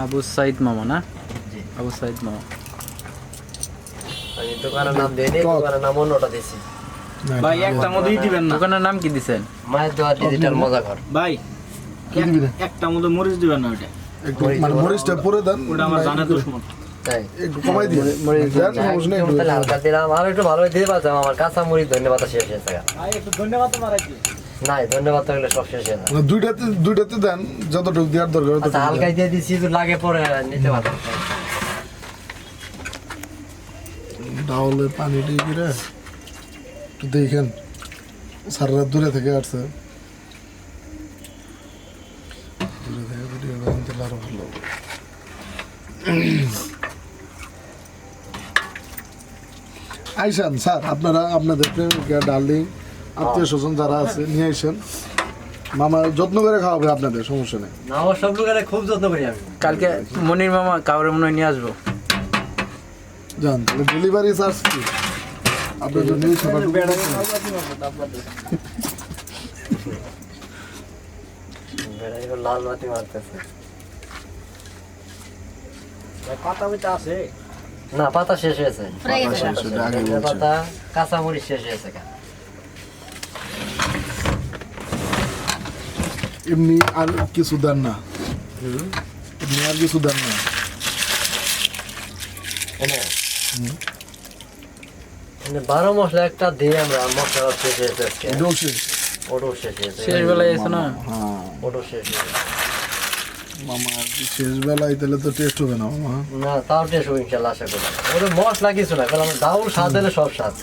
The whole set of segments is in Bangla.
আবু সাইদ মামা না? জি। আবু সাইদ মামা। আমি দোকানের নাম দিইনি দোকানের নাম অন্যটা দিয়েছি। ভাই একটা দিবেন না। দোকানের নাম কি দিছেন? মায়ের দেওয়া ডিজিটাল মজা ঘর ভাই একটা মধ্যে মরিচ দিবেন না ওটা একটু মানে মরিচটা পরে দেন। ওটা আমার জানা একটু- দুশ্মন। একটু কমাই দিয়ে মরিচ দেন, সমস্যা নেই, হালকা দিলাম আর একটু ভালো পারতাম। আমার কাঁচা মরিচ ধন্যবাদ শেষ হয়ে থাকে ভাই একটু ধন্যবাদ নাই ধন্যবাদ থাকলে সব শেষ যায় দুইটাতে দুইটাতে দেন যতটুকু দেওয়ার দরকার আচ্ছা হালকাই। দিয়ে তো লাগে পরে নিতে পারতাম ডাউলে পানি একটু দেখেন সারা দূরে থেকে আসছে দূরে থেকে ভিডিও করেন তাহলে আরও ভালো হবে। আইসান স্যার আপনারা আপনাদের ডার্লিং আত্মীয় স্বজন যারা আছে নিয়ে আইসেন। মামা যত্ন করে খাওয়াবে আপনাদের সমস্যা নেই। আমার সব লোকেরা খুব যত্ন করি আমি কালকে মনির মামা কাউরে মনে নিয়ে আসব। জান তাহলে ডেলিভারি চার্জ কি? আপনাদের। নিউজ পেপার লাল বাতি মারতেছে। কথা বলতে আছে? না পাতা শেষ হয়েছে। ফুরাই গেছে শেষ হয়েছে, আগে ধনিয়া বলছেন। পাতা কাঁচা শেষ হয়েছে। এমনি আর কিছু দেন না। এমনি আর কিছু দেন না। এনে। এনে বারো মশলা একটা দিয়ে আমরা মশলা শেষ হয়েছে আজকে শেষ। ওটাও শেষ হয়েছে শেষ বেলায় এসো না? হ্যাঁ। ওটাও শেষ হয়েছে মামা আর শেষ বেলায় তাহলে তো টেস্ট হবে না মামা। না তাও টেস্ট হবে ইনশাল্লাহ আশা করি। ওটা মশলা কিছু না কারণ স্বাদ সব স্বাদ।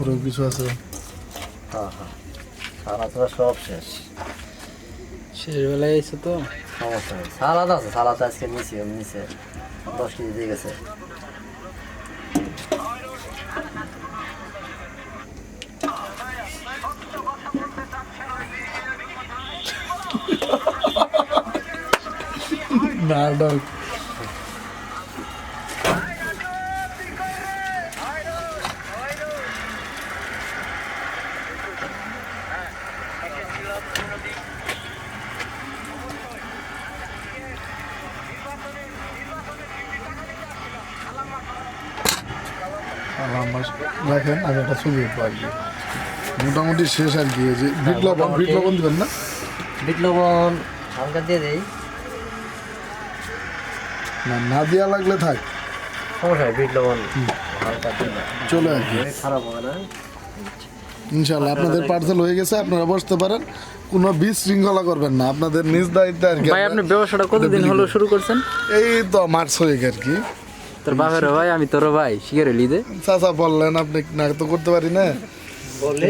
উপরেও কিছু আছে। হ্যাঁ হ্যাঁ। তো সব শেষ। শেষ বেলায় এসো তো। সমস্যা নেই। সালাদ আছে সালাদ আজকে নিছি নিচে দশ কেজি দিয়ে গেছে। না ডাক। রাখেন আমি একটা ছবি মোটামুটি শেষ আর কি যে বিট লবণ বিট লবণ দিবেন না? বিট লবণ হালকা দিয়ে দেই। না না দেওয়া লাগলে থাক। সমস্যা বিট লবণ হালকা দিলে চলে আর কি খারাপ হবে না। ইনশাল্লাহ আপনাদের পার্সেল হয়ে গেছে আপনারা বসতে পারেন। কোনো বিশৃঙ্খলা করবেন না আপনাদের নিজ দায়িত্বে আর কি ভাই আপনি ব্যবসাটা কতদিন হলো শুরু করছেন? এই তো মার্চ হয়ে আর কি। তোর বাপের ভাই আমি তোর ভাই শিখে রেলি দে চাচা বললেন আপনি না তো করতে পারি না? বললে